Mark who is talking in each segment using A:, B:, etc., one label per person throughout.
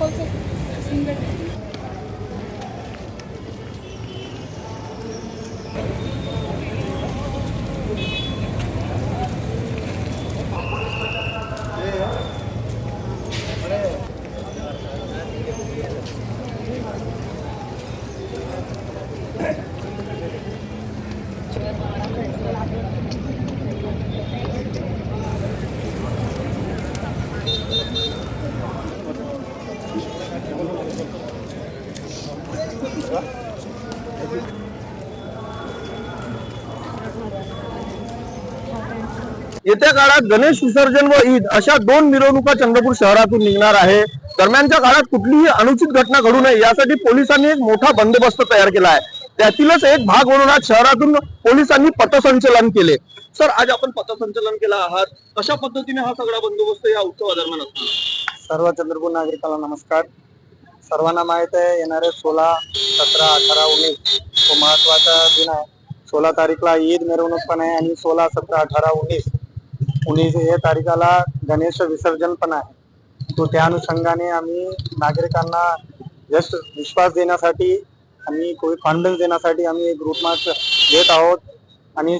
A: 커서 생각 Thank you.
B: येत्या काळात गणेश विसर्जन व ईद अशा दोन मिरवणुका चंद्रपूर शहरातून निघणार आहे. दरम्यानच्या काळात कुठलीही अनुचित घटना घडू नये यासाठी पोलिसांनी एक मोठा बंदोबस्त तयार केला आहे. त्यातीलच एक भाग म्हणून आज शहरातून पोलिसांनी पथसंचलन केले. सर आज आपण पथसंचलन केलं आहात. कशा पद्धतीने हा सगळा बंदोबस्त या उत्सवादरम्यान असतो?
C: सर्व चंद्रपूर नागरिकाला नमस्कार. सर्वांना माहीत आहे येणारे सोळा सतरा अठरा उन्नीस तो महत्त्वाचा दिन आहे. सोळा तारीखला ईद मिरवणूक पण आहे आणि सोळा सतरा अठरा उन्नीस उन्नीस या तारीखाला गणेश विसर्जन पण आहे. तो त्या अनुषंगाने आम्ही नागरिकांना जस्ट विश्वास देण्यासाठी आणि कॉन्फिडन्स देण्यासाठी आम्ही एक रूट मार्च घेत आहोत आणि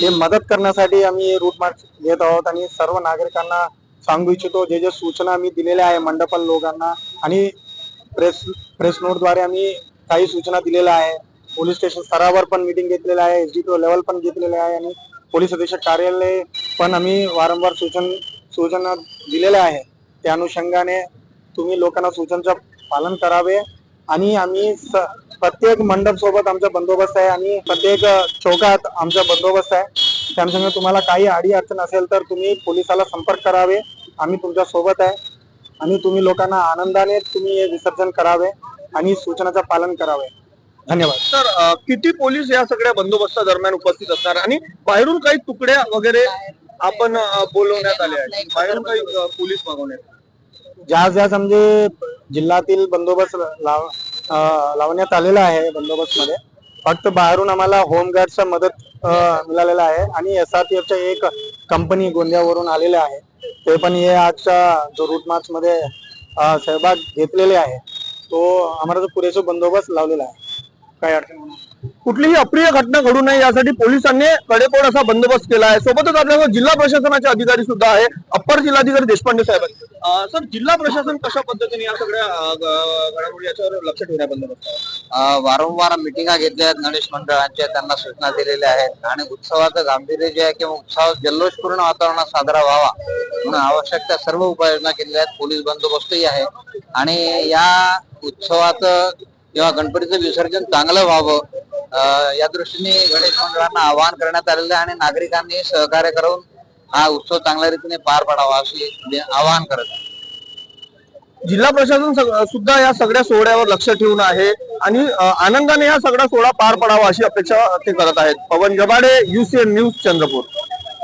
C: ते मदत करण्यासाठी आम्ही हे रूट मार्च घेत आहोत आणि सर्व नागरिकांना सांगू इच्छितो जे जे सूचना आम्ही दिलेल्या आहे मंडपल लोकांना आणि प्रेस प्रेस नोटद्वारे आम्ही काही सूचना दिलेल्या आहे. पोलीस स्टेशन स्तरावर पण मिटिंग घेतलेलं आहे एस डी लेवल पण घेतलेलं आहे आणि पोलीस अधीक्षक कार्यालय पण आम्ही वारंवार सूचन सूचना दिलेल्या आहे. त्या अनुषंगाने तुम्ही लोकांना सूचनाचं पालन करावे आणि आम्ही स- प्रत्येक मंडप सोबत आमचा बंदोबस्त आहे आणि प्रत्येक चौकात आमचा बंदोबस्त आहे. त्या अनुषंगाने तुम्हाला काही अडी अडचण असेल तर तुम्ही पोलिसाला संपर्क करावे. आम्ही तुमच्यासोबत आहे आणि तुम्ही लोकांना आनंदाने तुम्ही हे विसर्जन करावे आणि सूचनाचं पालन करावे. धन्यवाद.
B: सर किती पोलीस या सगळ्या बंदोबस्ता दरम्यान उपस्थित असणार? आणि बाहेरून काही तुकड्या वगैरे आपण बोलवण्यात आले बाहेरून काही पोलीस मागवण्यात.
C: ज्या ज्या म्हणजे जिल्ह्यातील बंदोबस्त लाव लावण्यात आलेला आहे बंदोबस्त मध्ये फक्त बाहेरून आम्हाला होमगार्डचा मदत मिळालेला आहे आणि एस आर पी एफच्या एक कंपनी गोंदियावरून आलेले आहे. ते पण हे आजच्या जो रूट मार्च मध्ये सहभाग घेतलेले आहे. तो आम्हाला जो पुरेसा बंदोबस्त लावलेला आहे. काही अडचण.
B: कुठलीही अप्रिय घटना घडू नये यासाठी पोलिसांनी कडेकोड असा बंदोबस्त केला आहे. सोबतच आपल्याला जिल्हा प्रशासनाचे अधिकारी सुद्धा आहे अप्पर जिल्हाधिकारी देशपांडे साहेब आहेत. सर जिल्हा प्रशासन कशा पद्धतीने या सगळ्या घडामोडी याच्यावर लक्ष ठेवण्या बंदोबस्त
D: वारंवार मिटिंगा घेतल्या आहेत गणेश मंडळांच्या त्यांना सूचना दिलेल्या आहेत. आणि उत्सवाचं गांभीर्य जे आहे किंवा उत्सव जल्लोषपूर्ण वातावरणात साजरा व्हावा म्हणून आवश्यक त्या सर्व उपाययोजना केलेल्या आहेत. पोलीस बंदोबस्तही आहे. आणि या उत्सवाचं किंवा गणपतीचं विसर्जन चांगलं व्हावं. या दृष्टीने गणेश मंडळांना आवाहन करण्यात आलेलं आहे आणि नागरिकांनी सहकार्य करून हा उत्सव चांगल्या रीतीने पार पाडावा असे आवाहन करत आहे.
B: जिल्हा प्रशासन सुद्धा या सगळ्या सोहळ्यावर लक्ष ठेवून आहे आणि आनंदाने हा सगळा सोहळा पार पडावा अशी अपेक्षा ते करत आहेत. Pawan Jabade UCN news Chandrapur.